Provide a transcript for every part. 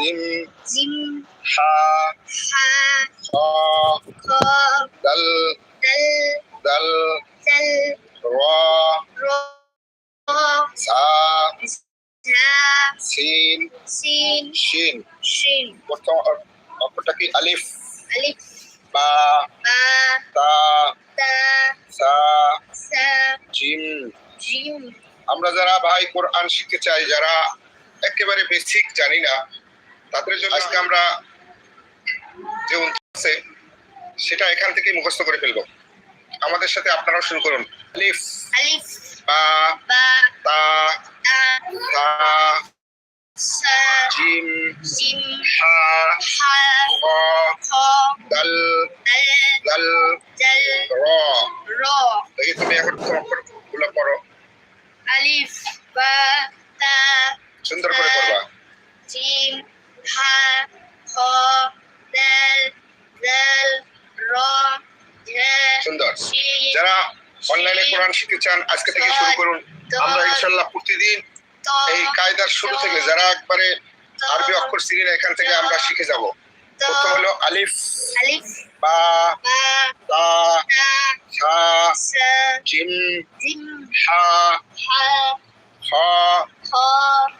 Gym. জিম। হা। হা। খ খ। দাল। দাল। দাল। দাল। র। র। সা ঝা। সিন। সিন। শিন। শিন। প্রথম অক্ষরটা কি? আলিফ। আলিফ। বা। বা। তা। তা। সা। সা। জিম। জিম। আমরা যারা ভাই কোরআন শিখতে চাই যারা একেবারে বেসিক জানি না তাদের জন্য আজকে আমরা যে আছে সেটা এখান থেকে মুখস্থ করে ফেলব। আমাদের সাথে আপনারাও শুরু করুন। আলিফ। আলিফ। বা বা তা তা তা সা জিম জিম হা হা খ দাল দাল দাল। র। শিখতে চান আজকে থেকে শুরু করুন। আমরা ইনশাল্লাহ প্রতিদিন এই কায়দার শুরু থেকে যারা একবারে আরবি অক্ষর চিনি না এখান থেকে আমরা শিখে যাব। প্রথম হলো আলিফ আলিফ বা তা সা জিম জিম হা হা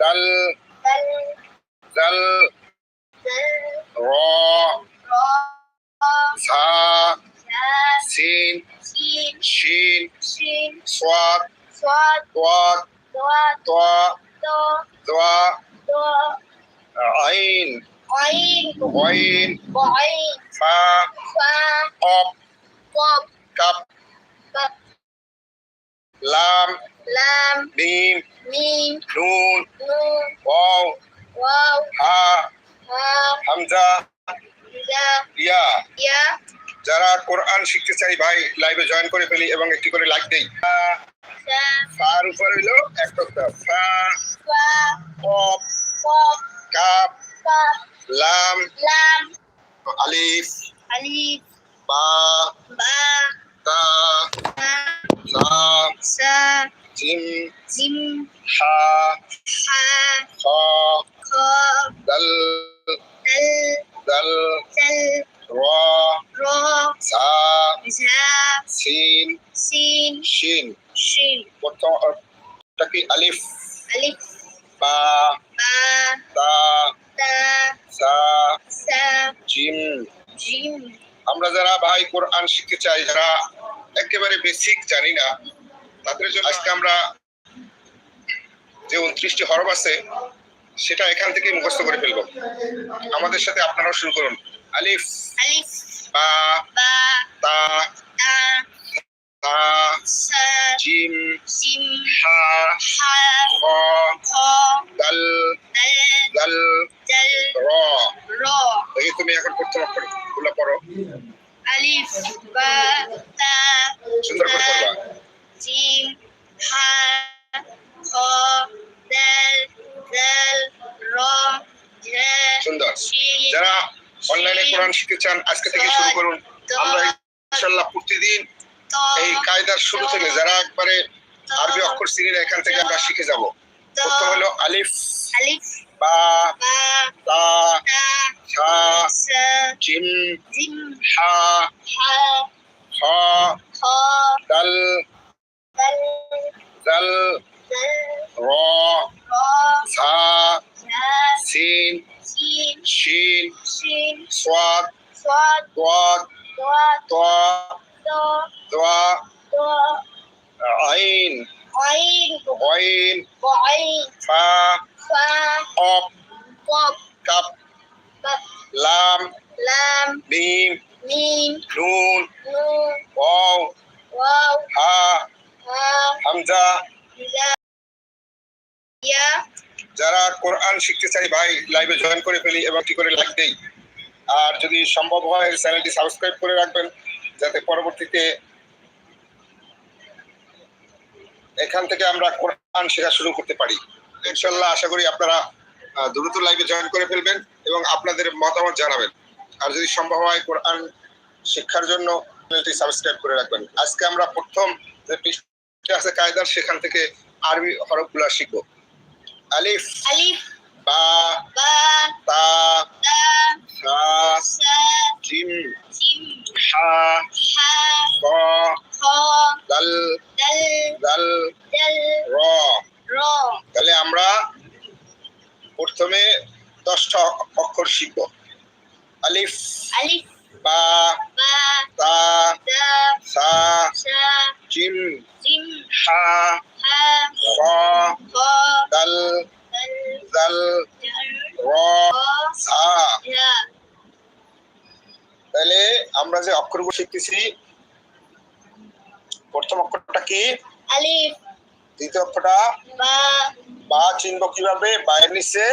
দাল দাল র সা সিন Sheen. Sheen. Sheen. Swag. Swag. Dwag. যারা কোরআন শিখতে চাই ভাই লাইভে জয়েন করে ফেলি এবং একটি করে লাইক দেই। ফার উপর হইল এক পপ কাপ লাম লাম আলিফ আলিফ বা বা তা সা সা জিম জিম হা হা খ খ দল দাল দাল র র সা সা সিন সিন শিন। শিন। প্রথম অক্ষরটা কি আলিফ? আলিফ। বা বা তা তা সা সা জিম। আমরা যারা ভাই কোরআন শিখতে চাই যারা একেবারে বেসিক জানি না তাদের জন্য আজকে আমরা যে উনত্রিশটি হরব আছে সেটা এখান থেকে মুখস্থ করে ফেলব। আমাদের সাথে আপনারাও শুরু করুন। আলিফ আলিফ বা বা তা তা তা সা জিম জিম হা হা খ খ দাল দাল দাল দাল র র দেখি তুমি এখন প্রথম অক্ষরগুলো পড়ো। আলিফ বা তা সুন্দর করে পড়বা। জিম হা খ দাল দাল র সুন্দর। যারা অনলাইনে কোরআন শিখতে চান আজকে থেকে শুরু করুন। আমরা ইনশাল্লাহ প্রতিদিন এই কায়দার শুরু থেকে যারা একবারে আরবি অক্ষর চিনি না এখান থেকে আমরা শিখে যাব। প্রথম হলো আলিফ আলিফ বা বা তা সা জিম জিম হা হা দাল দাল ra ta sin shin swat dwat dwa dwa ain ain fa op kap lam mim nun waw ha hamza কোরআন শিখতে চাই, ভাই লাইভে জয়েন করে ফেলি এবং কি করে লাইক দেই। আর যদি সম্ভব হয় চ্যানেলটি সাবস্ক্রাইব করে রাখবেন, যাতে পরবর্তীতে এখান থেকে আমরা কোরআন শেখা শুরু করতে পারি। ইনশাল্লাহ আশা করি আপনারা দ্রুত লাইভে জয়েন করে ফেলবেন এবং আপনাদের মতামত জানাবেন। আর যদি সম্ভব হয়, কোরআন শিক্ষার জন্য চ্যানেলটি সাবস্ক্রাইব করে রাখবেন। আজকে আমরা প্রথম যে পৃষ্ঠা আছে কায়দার, সেখান থেকে আরবি হরফগুলো শিখব। আলিফ আলিফ বা বা তা তা সা সা জিম জিম হা হা ক খ দাল দাল দাল দাল র র তাহলে আমরা প্রথমে দশটা অক্ষর শিখব। আলিফ আলিফ বা বা তা তা সা সা জিম জিম হা সা তাহলে আমরা যে অক্ষরগুলো শিখতেছি প্রথম অক্ষরটা কি? আলিফ। দ্বিতীয় অক্ষরটা? বা। বা চিনব কীভাবে? বায়ের নিচে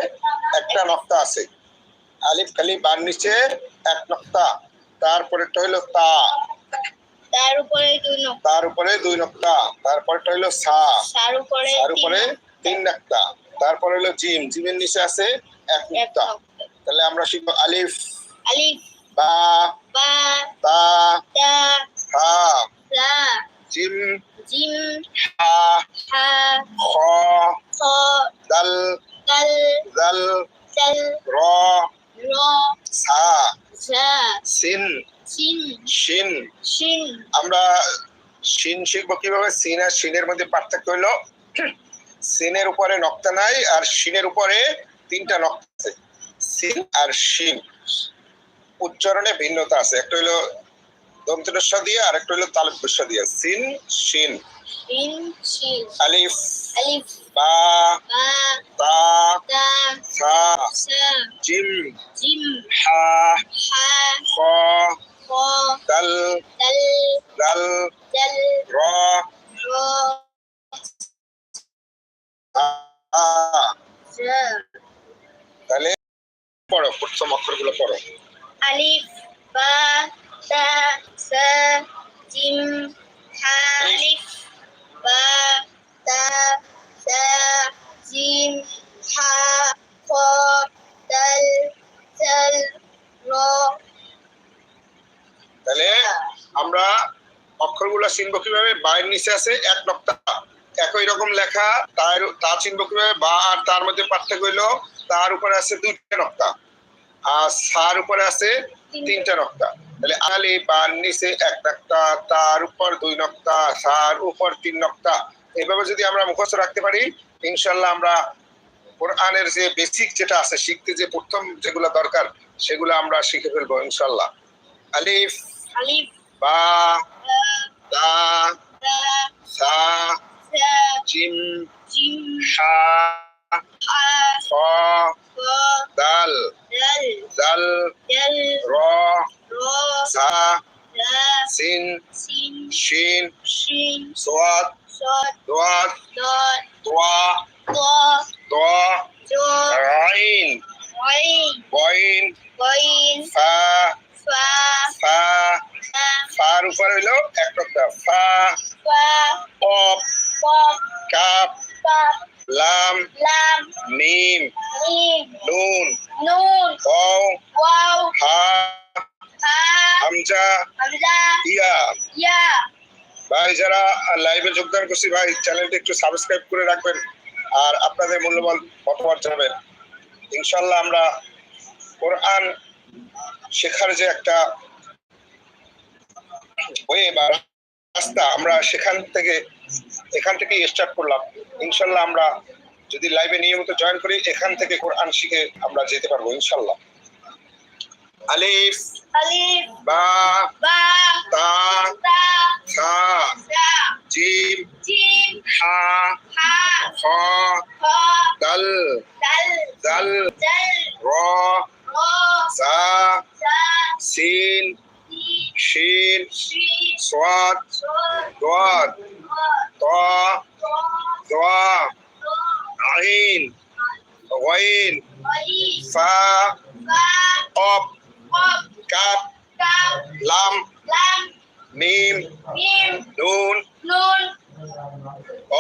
একটা নক্তা আছে। আলিফ খালি বার নিচে এক নক্তা। তারপরেরটা হইল তা। তার উপরে দুই নখ তার উপরে দুই নক্তা। তারপরেরটা হইল সা। উপরে তিন উপরে তিন নক্তা। তারপরে হলো জিম। জিমের নিচে আছে এক নক্তা। তাহলে আমরা শিখব আলিফ। আলিফ। বা। বা। তা। তা। হা। রা। জিম। জিম। হা। হা। খ। খ। দাল। দাল। জাল র। র। সা। ঝা সিন। সিন। শিন আমরা শিন শিখব কীভাবে? সিন আর শিনের মধ্যে পার্থক্য হলো সিনের উপরে নক্তা নাই আর শিনের উপরে তিনটা নক্তা আছে। সিন আর শিন উচ্চারণে ভিন্নতা আছে। একটা হলো দন্তরস্ব দিয়ে আর একটা হলো তালব্যস্ব দিয়ে। সিন শিন আলিফ। আলিফ। বা বা তা তা সা সা জিম জিম হা হা খ খ দাল দাল দাল জাল র র আ ঝা তাহলে পড়ো প্রথম অক্ষরগুলো পড়ো আলিফ বা তা সা জিম হা আলিফ বা তা জিম হা খ দাল জাল র তাহলে আমরা অক্ষরগুলো চিনবো কীভাবে? বায়ের নিচে আছে এক নক্তা। একই রকম লেখা তার তা চিনবো কীভাবে? বা আর তার মধ্যে পার্থক্য হইল তার উপরে আছে দুইটা নক্তা আর সার উপরে আছে তিনটা। নক্তা। তাহলে আলি বার নিচে এক নক্তা তার উপর দুই নক্তা সার উপর তিন নক্তা। এইভাবে যদি আমরা মুখস্থ রাখতে পারি ইনশাল্লাহ আমরা কোরআনের যে বেসিক যেটা আছে শিখতে যে প্রথম যেগুলো দরকার সেগুলো আমরা শিখে ফেলব ইনশাল্লাহ। আলিফ বা তা সা সা জিম হা হা খ দাল জাল র সা সিন শিন সোয়াদ صاد দোয়াদ ضاد তোয়া ضاد দোয়া جو আইন عين বইন غين ফা فا ফা فا ফার উপর হইলো এক টুকরা ফা فا অপ قاف কাপ قاف লাম لام মিম ميم নুন نون ওয়াও واو হা ها হামজা همزة ইয়া يا ভাই, যারা লাইভে যোগদান করছি, ভাই চ্যানেলটি একটু সাবস্ক্রাইব করে রাখবেন আর আপনাদের মূল্যবান মতামত জানাবেন। ইনশাল্লাহ আমরা কোরআন শেখার যে একটা ওয়ে বা রাস্তা, আমরা সেখান থেকে, এখান থেকে স্টার্ট করলাম। ইনশাল্লাহ আমরা যদি লাইভে নিয়মিত জয়েন করি, এখান থেকে কোরআন শিখে আমরা যেতে পারব ইনশাল্লাহ Alif. Alif. Ba. Ba. Ta. Ta. Sa. Sa. Jim. Jim. Ha. Ha. Kha. Kha. Dal. Dal. dal, dal, Ra. Ra. Sa. Sa. Sin. Shin. Shin. Swat. Dwat. Ta. Dwa. Ain. Ghain. Fa. Op, কাপ, লাম মিম নুন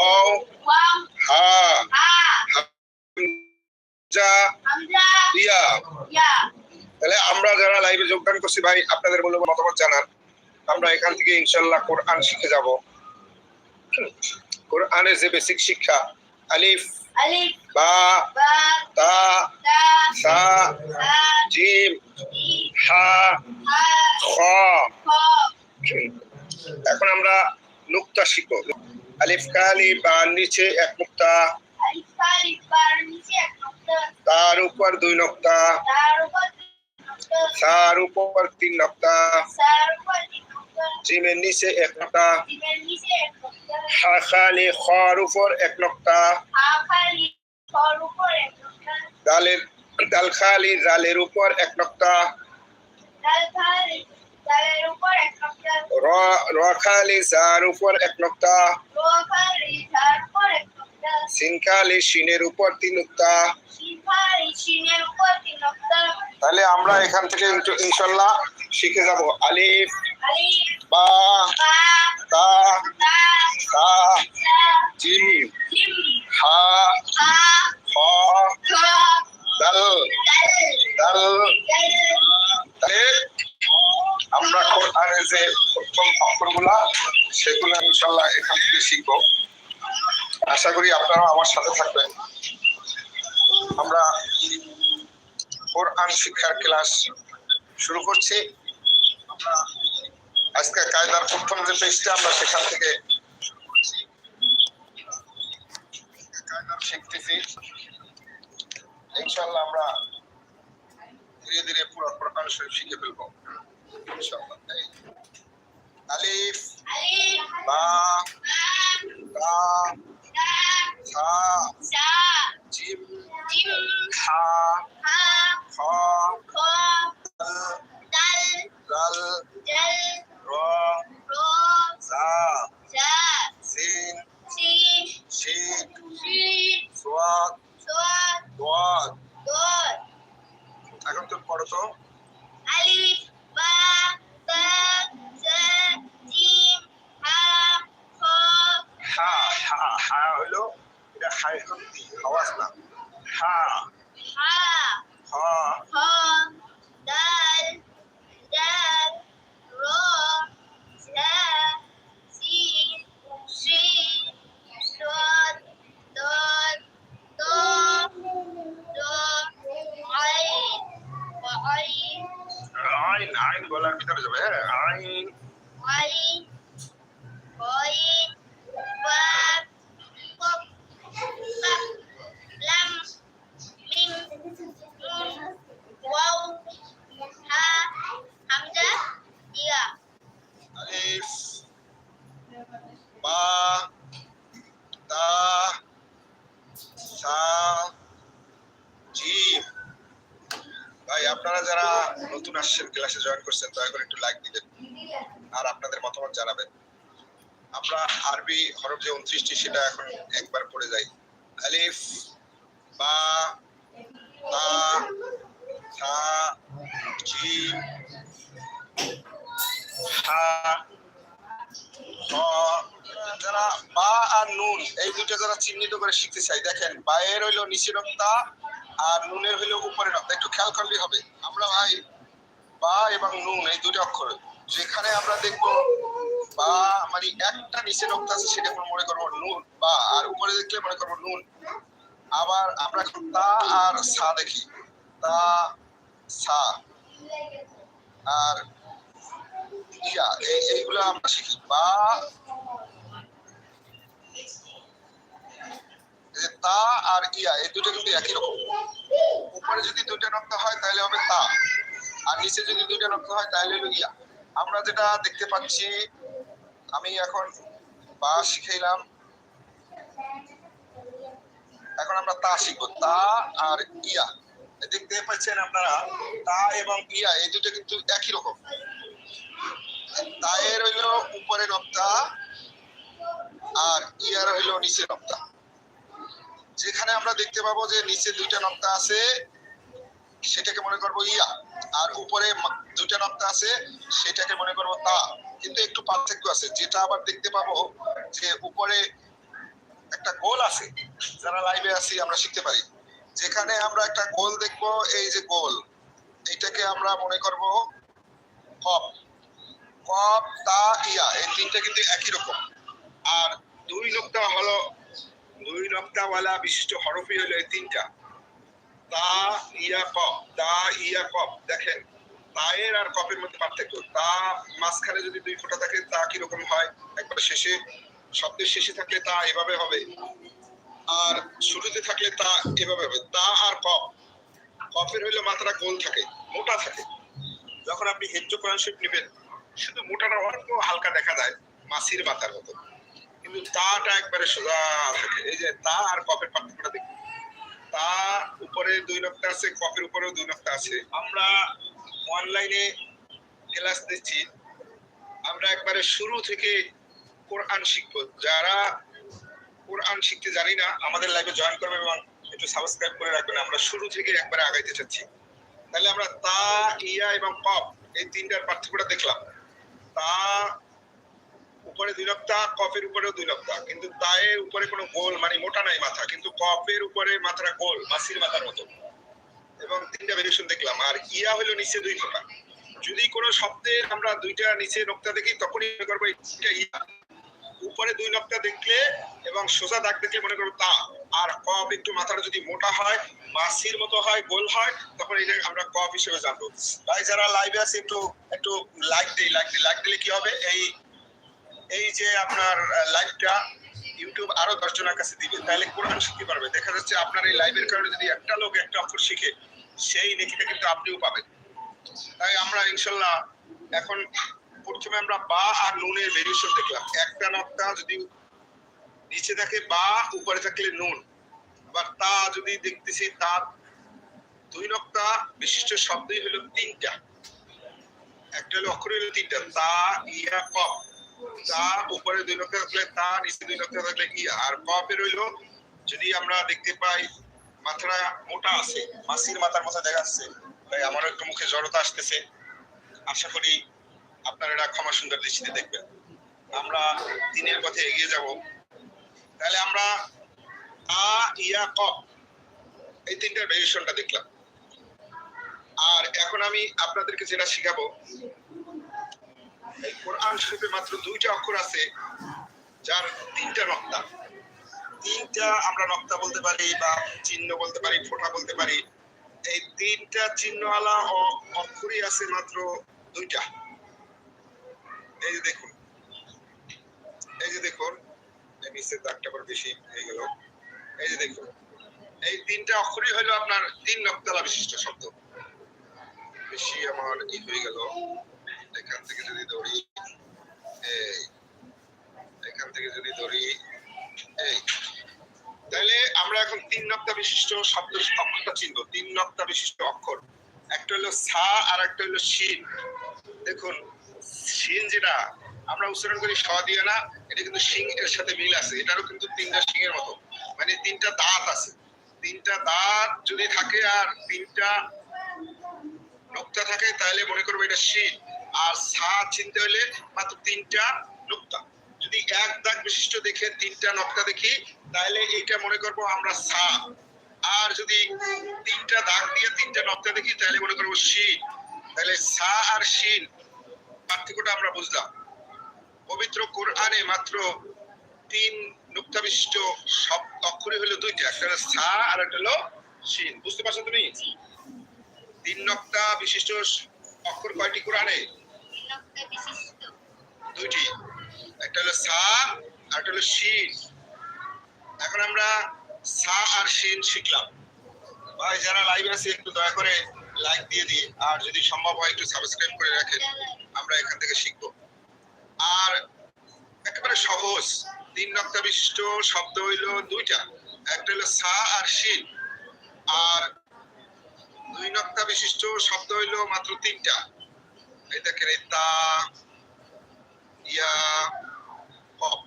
অও হা, হামজা, ইয়া। তাহলে আমরা যারা লাইভে যোগদান করছি ভাই, আপনাদের বলে মতামত জানান। আমরা এখান থেকে ইনশাল্লাহ কোরআন শিখে যাব। কোরআনের যে বেসিক শিক্ষা, আলিফ alif ba ba ta ta sa jim ha kha এখন আমরা নুক্তা শিখব। আলিফ কালি বা নিচে এক নুক্তা। তার উপর দুই নক্তা। তার উপর তিন নক্তা। জিমের নিচে এক নক্তা। জিমের নিচে এক নক্তা হা খালি খর উপর এক নক্তা। ডালের ডাল খালি জালের উপর এক নক্তা ডাল খালি ডালের উপর এক নক্তা। র র খালি জার উপর এক নক্তা র খালি ঝাড় উপর এক নক্তা। সিন খালি সিনের উপর তিন নক্তা। তাহলে আমরা এখান থেকে ইনশাল্লাহ শিখে যাব। আলিফ আলিফ। বা তা সা জিম হা হা দাল দাল আমরা কোরআনের যে প্রথম অক্ষরগুলা সেগুলো ইনশাল্লাহ এখান থেকে শিখব। আশা করি আপনারা আমার সাথে থাকবেন। আমরা কোরআন শিক্ষার ক্লাস শুরু করছি। আমরা আজকে কায়দার প্রথম যে পেজটা আমরা সেখান থেকে শিখতেছি। ইনশাল্লাহ আমরা ধীরে ধীরে পুরো কোরআন শরীফ শিখে ফেলব। ইনশাআল্লাহ। এই। আলিফ বা বা তা সা জিম জিম খ খ দাল দাল দাল দাল র জা জা সিন শিন সোয়াদ দোয়াদ এখন তো পড়ো তো আলিফ বা তা সা জিম হা খ হা হা হা হলো এটা হাই হন্তি আওয়াজ না হা হা খ খ উনত্রিশটি সেটা এখন একবার পড়ে যাই। আলিফ, বা, তা সা জিম হা খ যারা বা আর নুন, এই দুটো যারা চিহ্নিত করে শিখতে চাই, দেখেন, বায়ের হইল নিচে নক্তা আর নুনের হইল উপরে নক্তা একটু খেয়াল করলেই হবে। আমরা ভাই, বা এবং নুন, এই দুটো অক্ষর। যেখানে আমরা দেখব বা মানে একটা নিচে নক্তা আছে, সেটা মনে করব নুন বা আর উপরে দেখলে মনে করব নুন। আবার আমরা এখন তা আর সা দেখি। তা, সা। আর ইয়া, এই এইগুলো আমরা শিখি। বা তা আর ইয়া, এই দুটো কিন্তু একই রকম। উপরে যদি দুইটা নক্তা হয়, তাহলে হবে তা। আর নিচে যদি দুইটা নক্তা হয়, তাহলে হলো ইয়া। আমরা যেটা দেখতে পাচ্ছি আমি এখন বা শিখাইলাম এখন আমরা তা শিখব। তা আর ইয়া। দেখতে পাচ্ছেন আপনারা। তা এবং ইয়া, এই দুটো কিন্তু একই রকম। তায়ের হইল উপরে নক্তা আর ইয়ার হইল নিচে নক্তা যেখানে আমরা দেখতে পাবো যে নিচে দুইটা নক্তা আছে। সেটাকে মনে করব ইয়া। আর উপরে দুইটা নক্তা আছে, সেটাকে মনে করব তা। কিন্তু একটু পার্থক্য আছে। যেটা আবার দেখতে পাবো যে উপরে একটা গোল আছে। যারা লাইভে আছি, আমরা শিখতে পারি। যেখানে আমরা একটা গোল দেখব, এই যে গোল এইটাকে আমরা মনে করব কপ কপ তা, ইয়া, এই তিনটা কিন্তু একই রকম। আর দুই নক্তা হলো দুই নক্তাওয়ালা বিশিষ্ট হরফই হলো এই তিনটা। তা ইয়া কপ তা ইয়া কপ দেখেন, তায়ের আর কপের মধ্যে পার্থক্য। তা মাঝখানে যদি দুই ফোঁটা থাকে, তা কীরকম হয়? একবার শেষে, শব্দের শেষে থাকলে তা এভাবে হবে। আর শুরুতে থাকলে তা এভাবে হবে। তা আর কপ কফের হইল মাথাটা গোল থাকে, মোটা থাকে। যখন আপনি হেজ্জ কোরআন শরীফ নেবেন, শুধু মোটাটা অল্প হালকা দেখা যায় মাছির মাথার মতো। কিন্তু তাটা একবারে সোজা থাকে। এই যে তা আর কফের পার্থক্যটা দেখুন। তা উপরে দুই নক্তা আছে, কফের উপরেও দুই নক্তা আছে। আমরা অনলাইনে ক্লাস দিচ্ছি আমরা একবারে শুরু থেকে কোরআন শিখব। যারা কোরআন শিখতে জানি না, আমাদের লাইভে জয়েন করবে এবং একটু সাবস্ক্রাইব করে রাখবেন। আমরা শুরু থেকে একবারে আগাইতে চাচ্ছি। তাহলে আমরা তা, ইয়া এবং কফ এই তিনটার পার্থক্যটা দেখলাম। দুই নক্তা কফের উপরেও দুই নক্তা কিন্তু তায়ের উপরে কোনো গোল মানে মোটা নাই মাথা, কিন্তু কফের উপরে মাথাটা গোল, মাসির মাথার মতো। এবং তিনটা ভেরিয়েশন দেখলাম, আর ইয়া হলো নিচে দুই ফোঁটা যদি কোনো শব্দের আমরা দুইটা নিচে নক্তা দেখি, তখনই মনে করব ইয়া। উপরে দুই নক্তা দেখলে এবং সোজা দাগ দেখলে মনে করব তা। আর কফ একটু মাথাটা যদি মোটা হয়, মাসির মতো হয়, গোল হয়, তখন এটা আমরা কফ হিসেবে জানব। ভাই, যারা লাইভে আছে, একটু একটু লাইক দিই লাইক দিই লাইক দিলে কি হবে? এই এই যে আপনার লাইভটা ইউটিউব আরও দশ জনের কাছে দিবে, তাহলে কোরআন শিখতে পারবে। দেখা যাচ্ছে আপনার এই লাইভের কারণে যদি একটা লোক একটা অক্ষর শিখে, সেই নেকিটা কিন্তু আপনিও পাবেন। তাই আমরা ইনশাল্লাহ এখন প্রথমে আমরা বা আর নুনের ভেরিয়েশন দেখলাম। একটা নকটা যদি নিচে থাকে বা, উপরে থাকলে নুন। আবার তা যদি দেখতেছি, তার দুই নকটা বিশিষ্ট শব্দই হলো তিনটা। একটা হলো অক্ষর হলো তিনটা, তা, ইয়া, কফ। তা উপরে দুই নকটা থাকলে তা নিচে দুই নকটা থাকলে ইয়া আর কফের হইল যদি আমরা দেখতে পাই, মাথাটা মোটা আছে, মাসির মাথার মতো দেখা যাচ্ছে। তাই আমারও একটু মুখে জড়তা আসতেছে। আশা করি আপনারা এটা ক্ষমা সুন্দর দৃষ্টিতে দেখবেন। আমরা দিনের পথে এগিয়ে যাব। তাহলে আমরা আ ইয়া ক, এই তিনটার ভেরিয়েশনটা দেখলাম। আর এখন আমি আপনাদেরকে যেটা শিখাবো এই কোরআন শরীফে মাত্র দুইটা অক্ষর আছে, যার তিনটা নক্তা তিনটা আমরা নক্তা বলতে পারি বা চিহ্ন বলতে পারি, ফোঁটা বলতে পারি। এই তিনটা চিহ্নওয়ালা অ- অক্ষরই আছে মাত্র দুইটা। এই যে দেখুন, এই যে দেখুন নিচের দাগটা আবার বেশি হয়ে গেল। এই যে দেখুন, এই তিনটা অক্ষরই হলো আপনার তিন নক্তালা বিশিষ্ট শব্দ। বেশি আমার ই হয়ে গেল। এখান থেকে যদি ধরি এখান থেকে যদি ধরি এই। তাহলে আমরা এখন তিন নক্তা বিশিষ্ট শব্দ অক্ষরটা চিনবো, তিন নক্তা বিশিষ্ট অক্ষর। একটা হলো সা আর একটা হলো শিন। দেখুন, শিন যেটা, আমরা উচ্চারণ করি স দিয়ে না, এটা কিন্তু সিং এর সাথে মিল আছে, এটারও কিন্তু তিনটা সিং এর মতো। মানে তিনটা দাঁত আছে। তিনটা দাঁত যদি থাকে আর তিনটা নোক্তা থাকে তাহলে মনে করব এটা শিন। আর সা চিনতে হলে মাত্র তিনটা নোক্তা। যদি এক দাগ বিশিষ্ট দেখে তিনটা নকটা দেখি, তাহলে এটা মনে করব আমরা সা আর যদি তিনটা দাগ দিয়ে তিনটা নকটা দেখি, তাহলে মনে করব শিন। তাহলে সা আর শিন, পার্থক্যটা আমরা বুঝলাম। পবিত্র কোরআনে মাত্র তিন নুক্তা বিশিষ্ট সব অক্ষরই হলো দুইটা, একটা হলো সা আর একটা হলো শিন। বুঝতে পারছ তুমি? তিন নক্তা বিশিষ্ট অক্ষর কয়টি কোরআনে? দুইটি। একটা হলো সা, আর একটা হলো শিন। এখন আমরা সা আর শিন শিখলাম। ভাই, যারা লাইভে আছে, একটু দয়া করে লাইক দিয়ে দিই আর যদি সম্ভব হয়, একটু সাবস্ক্রাইব করে রাখেন। আমরা এখান থেকে শিখব। আর একেবারে সহজ। তিন নক্তা বিশিষ্ট শব্দ হইল দুইটা। একটা হলো সা আর শিন। আর দুই নক্তা বিশিষ্ট শব্দ হইল মাত্র তিনটা। এই দেখেন এই তা ইয়া কফ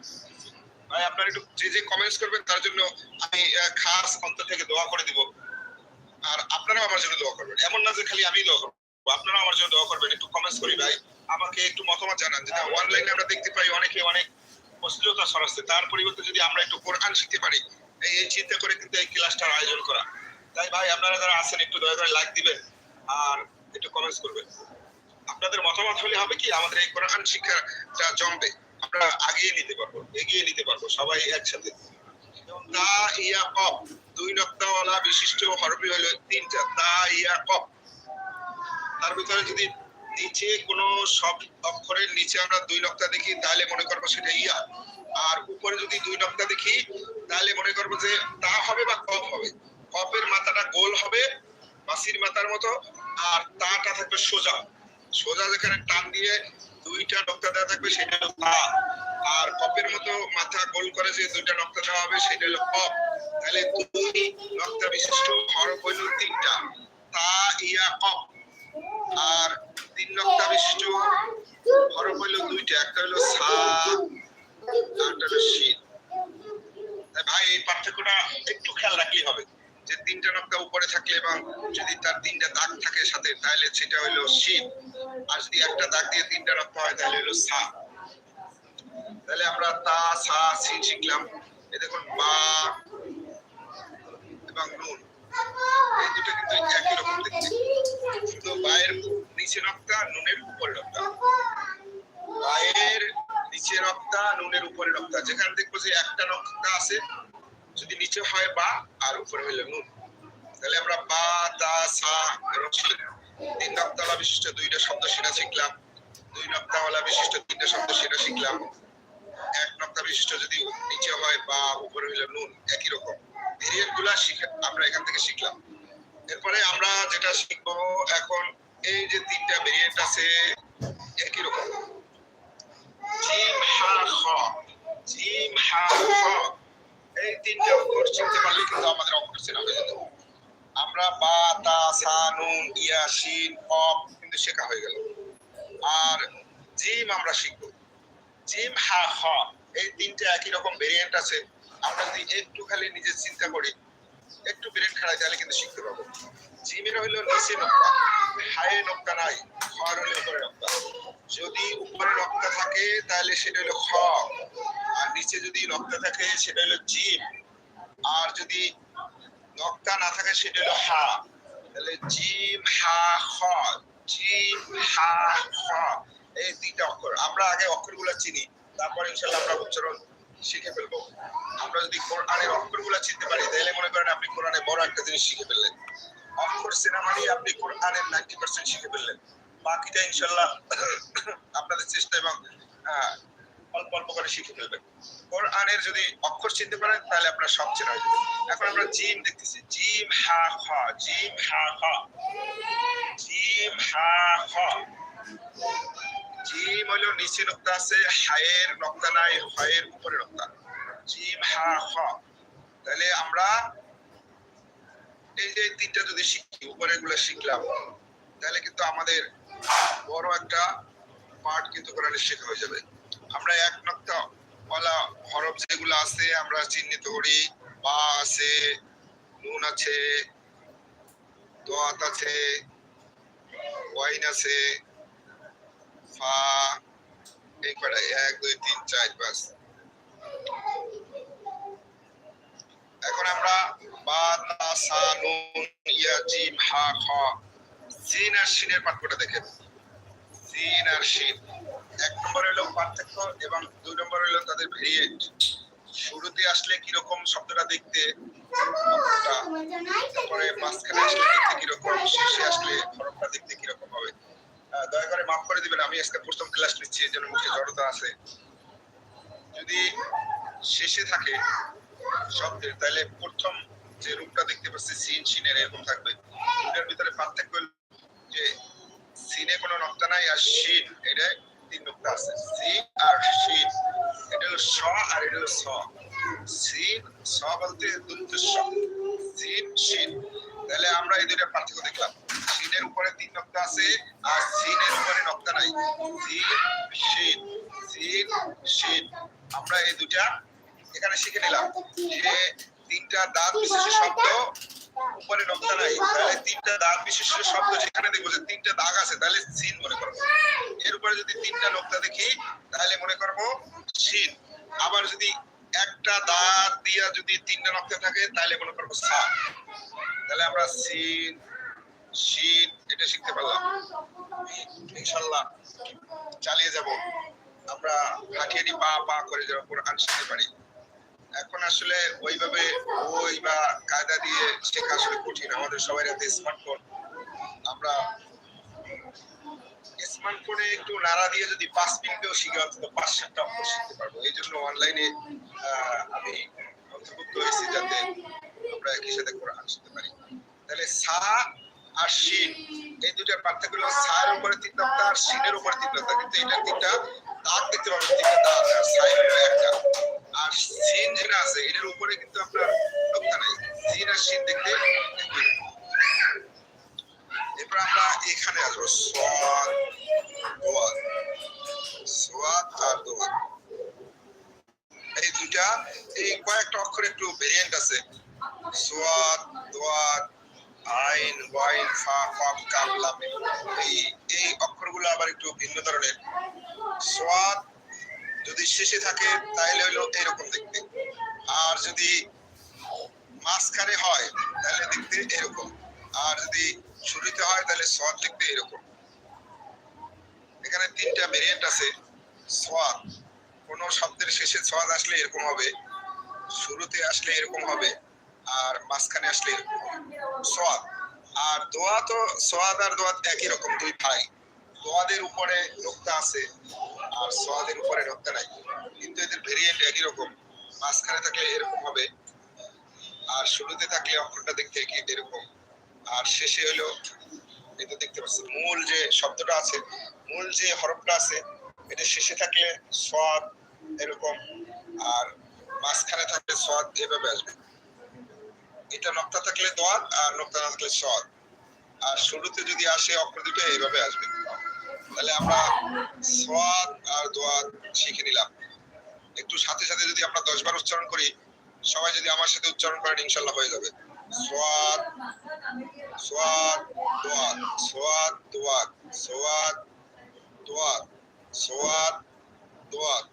ভাই আপনারা একটু যে যে কমেন্টস করবেন তার জন্য আমি খাস অন্তর থেকে দোয়া করে দিব. আর আপনারাও আমার জন্য দোয়া করবেন। এমন না যে খালি আমি দোয়া করব। আপনারাও আমার জন্য দোয়া করবেন একটু কমেন্টস করি ভাই। আমাকে একটু মতামত জানান যেটা অনলাইনে আমরা দেখতে পাই অনেকে অনেক অশ্লীলতা ছড়াচ্ছে। তার পরিবর্তে যদি আমরা একটু কোরআন শিখতে পারি এই চিন্তা করে কিন্তু এই ক্লাসটার আয়োজন করা। তাই ভাই আপনারা যারা আছেন একটু দয়া করে লাইক দিবেন আর একটু কমেন্টস করবেন। আপনাদের মতামত হলে হবে কি? আমাদের এই কোরআন শিক্ষাটা জমবে। আমরা আগিয়ে নিতে পারব, এগিয়ে নিতে পারব, সবাই একসাথে। ইয়া কপ দুই নক্তাওয়ালা বিশিষ্ট হরফি হলো তিনটা। ইয়া কপ তার ভিতরে যদি নিচে কোনো সব অক্ষরের নিচে আমরা দুই নক্তা দেখি, তাহলে মনে করব সেটা ইয়া। আর উপরে যদি দুই নক্তা দেখি, তাহলে মনে করব যে তা হবে বা কপ হবে। কপের মাথাটা গোল হবে বাসির মাথার মতো, আর তাটা থাকবে সোজা। সোজা যেখানে টান দিয়ে দুইটা দেওয়া থাকবে, সেটা হলো আর কপের মতো মাথা গোল করে যে দুইটা দেওয়া হবে, সেটা হলো কপ। তাহলে দুই বিশিষ্ট হইল তিনটা। তা, ইয়া, কপ। আর তিন নক্তা বিশিষ্ট হরফ হইল দুইটা। একটা হইল সা হলো শীত ভাই, এই পার্থক্যটা একটু খেয়াল রাখলেই হবে। যে তিনটা নক্তা উপরে থাকলে এবং যদি তার তিনটা দাগ থাকে সাথে, তাহলে সেটা হইল শীত। আর যদি একটা দাগ দিয়ে তিনটা নক্তা হয়, তাহলে হইল সা তাহলে আমরা তা সা সিন শিখলাম। এ দেখুন, বা এবং নুন। নুনের উপরে নক্তা যেখানে দেখব যে একটা নক্তা আছে যদি নিচে হয় বা, আর উপরে হইলে নুন। তাহলে আমরা বা, তা, সা তিন নক্তাওয়ালা বিশিষ্ট দুইটা শব্দ সেটা শিখলাম। দুই নক্তাওয়ালা বিশিষ্ট তিনটা শব্দ সেটা শিখলাম। এক নক্তা বিশিষ্ট যদি নিচে হয় বা উপরে হইলে নুন, একই রকম। ভেরিয়েন্টগুলা আমরা এখান থেকে শিখলাম। এরপরে আমরা যেটা শিখব এখন, এই যে তিনটা ভেরিয়েন্ট আছে, একই রকম। জিম হা খ। জিম হা খ। এই তিনটা অক্ষর চিনতে পারলে কিন্তু আমাদের অক্ষর চেনা হয়ে যেত। আমরা বা, তা, সা, নুন, ইয়া, শিন কফ কিন্তু শেখা হয়ে গেল। আর জিম আমরা শিখব। জিম, হা খ এই তিনটে একই রকম ভেরিয়েন্ট আছে। আমরা যদি একটু খালি নিজে চিন্তা করি, একটু ব্রেন খাড়াই, তাহলে কিন্তু শিখতে পারব। জিমের হইল নিচে নক্তা, হায়ে নক্তা নাই খর হইল উপরে নক্তা। যদি উপরে নক্তা থাকে, তাহলে সেটা হলো খ। নিচে যদি নক্তা থাকে, সেটা হলো জিম আর যদি নক্তা না থাকে, সেটা হলো হা। তাহলে জিম হা, খ। জিম হা, খ। এই তিনটা অক্ষর। আমরা আগে অক্ষরগুলো চিনি, তারপর ইনশাল্লাহ আমরা উচ্চারণ শিখে ফেলব। আমরা যদি কোরআনের অক্ষরগুলো চিনতে পারি, তাহলে মনে করেন আপনি কোরআনে বড় একটা জিনিস শিখে ফেললেন। অক্ষর মানে আপনি কোরআনের নাইনটি পার্সেন্ট শিখে ফেললেন। বাকিটা ইনশাল্লাহ আপনাদের চেষ্টা এবং অল্প অল্প করে শিখে ফেলবেন কোরআনের যদি অক্ষর চিনতে পারেন, তাহলে আপনার সব চেনা হয়ে যাবে এখন আমরা জিম দেখতেছি। জিম হা খ জিম হা খ জিম হা খ জিম হলো নিচে নক্তা আছে, হায়ের নক্তা নাই, হয়ের উপরে নক্তা। জিম হা খ তাহলে আমরা এই যে তিনটা যদি শিখি উপরে গুলো শিখলাম, তাহলে কিন্তু আমাদের বড় একটা পার্ট কিন্তু কোরআনের শেখা হয়ে যাবে। আমরা এক নক্তা হরফ যেগুলো আছে, আমরা চিহ্নিত করি। বা আছে, নুন আছে, দোয়াত আছে, ওয়াইন আছে, ফা এই এক, দুই, তিন, চার, পাঁচ। এখন আমরা বা, তা, সা, নুন, ইয়া, জিম, হা, খ, সিন আর শিনের পার্থক্যটা দেখেন সিন আর শিন। এক নম্বর হলো পার্থক্য এবং দুই নম্বর হলো তাদের ভেরিয়েন্ট শুরুতে আসলে কীরকম শব্দটা দেখতে তারপরে মাঝখানে আসলে দেখতে কীরকম শেষে আসলে দেখতে কীরকম হবে। দয়া করে মাফ করে দিবেন, আমি আজকে প্রথম ক্লাস নিচ্ছি মুখে জড়তা আছে। যদি শেষে থাকে শব্দের, তাহলে প্রথম যে রূপটা দেখতে পাচ্ছি, সিন, সিনের এরকম থাকবে। ভিতরে পার্থক্য যে সিনে কোনো নক্তা নাই আর শিন এটা তিন তাহলে আমরা এই দুইটা পার্থক্য দেখলাম। সিনের উপরে তিন নক্তা আছে আর সিনের উপরে নক্তা নাই। আমরা এই দুটা এখানে শিখে নিলাম যে তিনটা দাঁত বিশিষ্ট শব্দ উপরে নক্তা নাই, তাহলে তিনটা দাগ বিশিষ্ট শব্দ যেখানে দেখব যে তিনটা দাগ আছে, তাহলে সিন মনে করব। এর উপরে যদি তিনটা নক্তা দেখি, তাহলে মনে করব সিন। আবার যদি একটা দাঁত দিয়া যদি তিনটা নক্তা থাকে, তাহলে মনে করব সা তাহলে আমরা সিন শিন এটা শিখতে পারলাম। ইনশাল্লাহ চালিয়ে যাব। আমরা হাঁটিয়ে পা পা করে যাব কোরআন শিখতে পারি। এখন আসলে ওইভাবে বই বা কায়দা দিয়ে শেখা আসলে কঠিন। আমাদের সবাই হাতে স্মার্টফোন আমরা স্মার্টফোনে একটু নাড়া দিয়ে যদি পাঁচ মিনিটেও শিখে অন্তত পাঁচ সাতটা শিখতে পারব। এই জন্য অনলাইনে আমি অন্তর্ভুক্ত হয়েছি যাতে আমরা একই সাথে কোরআন শিখতে পারি। তাহলে সা আর শিন, এই দুইটার পার্থক্য হলো উপরে তিন আর শিনের উপরে কিন্তু এটা তিনটা দাগ দেখতে পাবেন, তিনটা আর একটা। আর সিন যেটা আছে, এটার উপরে কিন্তু আপনার নক্তা নাই। সিন আর শিন দেখতে এরপর আমরা এখানে আসব। সোয়াদ, দোয়াদ। সোয়াদ আর দোয়াদ। এই দুইটা, এই কয়েকটা অক্ষর একটু ভেরিয়েন্ট আছে। সোয়াদ, দোয়াদ, আইন, ওয়াইন, ফা ফাম কাম, লাম। এই এই অক্ষরগুলো আবার একটু ভিন্ন ধরনের। সোয়াদ যদি শেষে থাকে, তাহলে হলো এরকম দেখতে। আর যদি মাঝখানে হয়, তাহলে দেখতে এরকম। আর যদি শুরুতে হয়, তাহলে সোয়াদ দেখতে এরকম। এখানে তিনটা ভেরিয়েন্ট আছে, সোয়াদ। কোন শব্দের শেষে সোয়াদ আসলে এরকম হবে, শুরুতে আসলে এরকম হবে, আর মাঝখানে আসলে এরকম। সোয়াদ। আর দোয়া তো, সোয়াদ আর দোয়াদ একই রকম, দুই ভাই। দোয়াদের উপরে নোক্তা আছে আর সোয়াদের উপরে নোক্তা নাই। কিন্তু এদের ভেরিয়েন্ট একই রকম। মাঝখানে থাকলে এরকম হবে, আর শুরুতে থাকলে অক্ষরটা দেখতে একই এরকম। আর শেষে হলো এটা দেখতে পাচ্ছি মূল যে শব্দটা আছে, মূল যে হরফটা আছে, এটা শেষে থাকলে সোয়াদ এরকম, আর মাঝখানে থাকলে সোয়াদ এভাবে আসবে। এটা নক্তা থাকলে দোয়াদ, আর নক্তা থাকলে সোয়াদ। আর শুরুতে যদি আসে অক্ষর দুটো এইভাবে আসবে। তাহলে আমরা সোয়াদ আর দোয়াদ শিখে নিলাম। একটু সাথে সাথে যদি আমরা দশ বার উচ্চারণ করি, সবাই যদি আমার সাথে উচ্চারণ করেন ইনশাল্লাহ হয়ে যাবে। সোয়াদ সোয়াদ দোয়াদ সোয়াদ দোয়াদ সোয়াদ দোয়াদ সোয়াদ দোয়াদ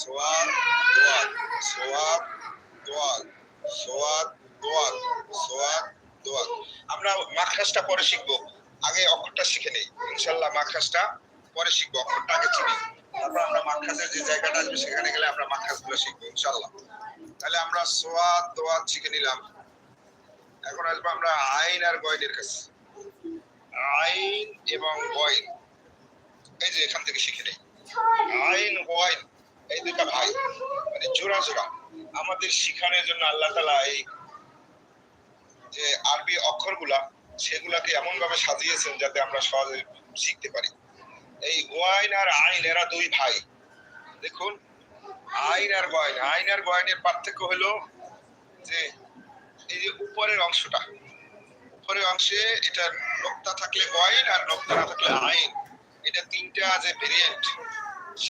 সোয়াদ দোয়াদ সোয়াদ দোয়াদ সোয়াদ দোয়াদ সোয়াদ আমরা মাখরাজটা পরে শিখব। আগে অক্ষরটা শিখে নেই। ইনশাল্লাহ মাখরাজটা পরে শিখব, অক্ষরটা আগে চিনি। তারপর আমরা মাখরাজের যে জায়গাটা আসবে, সেখানে গেলে আমরা মাখরাজগুলো শিখব ইনশাল্লাহ তাহলে আমরা সোয়াদ, দোয়াদ শিখে নিলাম। এখন আসব আমরা আইন আর গয়নের কাছে। আইন এবং গয়ন। এই যে এখান থেকে শিখে নেই। আইন, গয়ন, এই দুটা ভাই। মানে জোড়া জোড়া। আমাদের শিখানোর জন্য আল্লাহ তালা এই যে আরবি অক্ষরগুলা সেগুলাকে এমন ভাবে সাজিয়েছেন যাতে আমরা সহজে শিখতে পারি। এই গোয়াইন আর আইন এরা দুই ভাই। দেখুন, আইন আর গয়ন। আইন আর গয়নের পার্থক্য হলো যে এই যে উপরের অংশটা, উপরের অংশে এটা নোক্তা থাকলে গয়ন আর নোক্তা না থাকলে আইন। এটা তিনটা যে ভেরিয়েন্ট